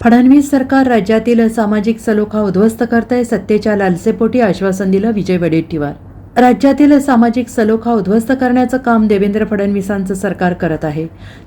फडणवीस सरकार राज्यातील सामाजिक सलोखा उद्ध्वस्त करतंय सत्तेच्या लालसेपोटी आश्वासन दिलं विजय वडेट्टीवार. राज्यातील सामाजिक सलोखा उद्ध्वस्त करण्याचं काम देवेंद्र फडणवीसांचं सरकार करत आहे.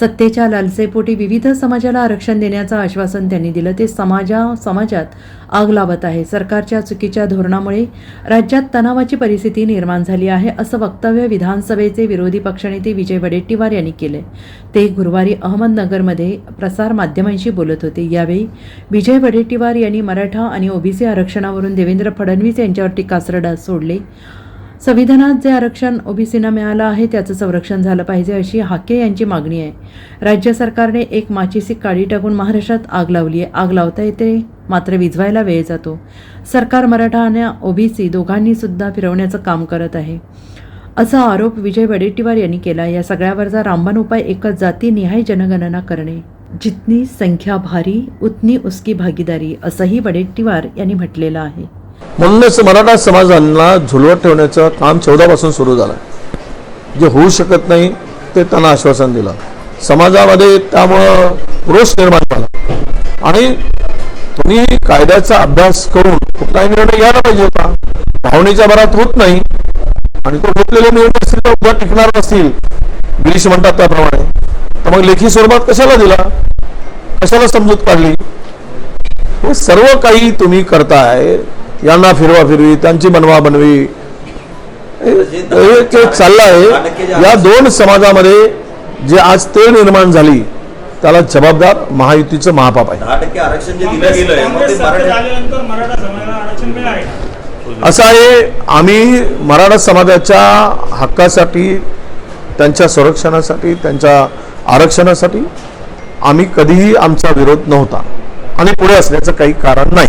सत्तेच्या लालसेपोटी विविध समाजाला आरक्षण देण्याचं आश्वासन त्यांनी दिलं ते समाजा समाजात आग लावत आहे. सरकारच्या चुकीच्या धोरणामुळे राज्यात तणावाची परिस्थिती निर्माण झाली आहे असं वक्तव्य विधानसभेचे विरोधी पक्षनेते विजय वडेट्टीवार यांनी केले. ते गुरुवारी अहमदनगरमध्ये प्रसार माध्यमांशी बोलत होते. यावेळी विजय वडेट्टीवार यांनी मराठा आणि ओबीसी आरक्षणावरून देवेंद्र फडणवीस यांच्यावर टीकास्त्र सोडले. संविधानात जे आरक्षण ओबीसींना मिळालं आहे त्याचं संरक्षण झालं पाहिजे अशी हाके यांची मागणी आहे. राज्य सरकारने एक माचीसी काडी टाकून महाराष्ट्रात आग लावली आहे. आग लावता येते मात्र विझवायला वेळ जातो. सरकार मराठा आणि ओबीसी दोघांनी सुद्धा फिरवण्याचं काम करत आहे. असा आरोप विजय वडेट्टीवार यांनी केला. या सगळ्यावरचा रामबाण उपाय एकच जाती निहाय जनगणना करणे. जितनी संख्या भारी उतनी उसकी भागीदारी असंही वडेट्टीवार यांनी म्हटलेलं आहे. म्हणूनच मराठा समाजांना झुलवत ठेवण्याचं काम चौदापासून सुरू झालं. जे होऊ शकत नाही ते त्यांना आश्वासन दिलं. समाजामध्ये त्यामुळं रोष निर्माण झाला. आणि तुम्ही कायद्याचा अभ्यास करून कुठलाही निर्णय घ्यायला पाहिजे होता भावनेच्या भरात होत नाही आणि तो घेतलेले निर्णय असतील तर उद्या टिकणार नसतील. गिरीश म्हणतात त्याप्रमाणे. तर मग लेखी स्वरूपात कशाला दिला? कशाला समजूत काढली? हे सर्व काही तुम्ही करताय यांना फिरवा फिरवी त्यांची बनवा बनवी हे हे जे चाललंय या दोन समाजामध्ये जे आज ते निर्माण झाली त्याला जबाबदार महायुतीचं महापाप आहे? असं आहे आम्ही मराठा समाजाच्या हक्कासाठी त्यांच्या संरक्षणासाठी त्यांच्या आरक्षणासाठी आम्ही कधीही आमचा विरोध नव्हता. आणि पुढे असण्याचं काही कारण नाही.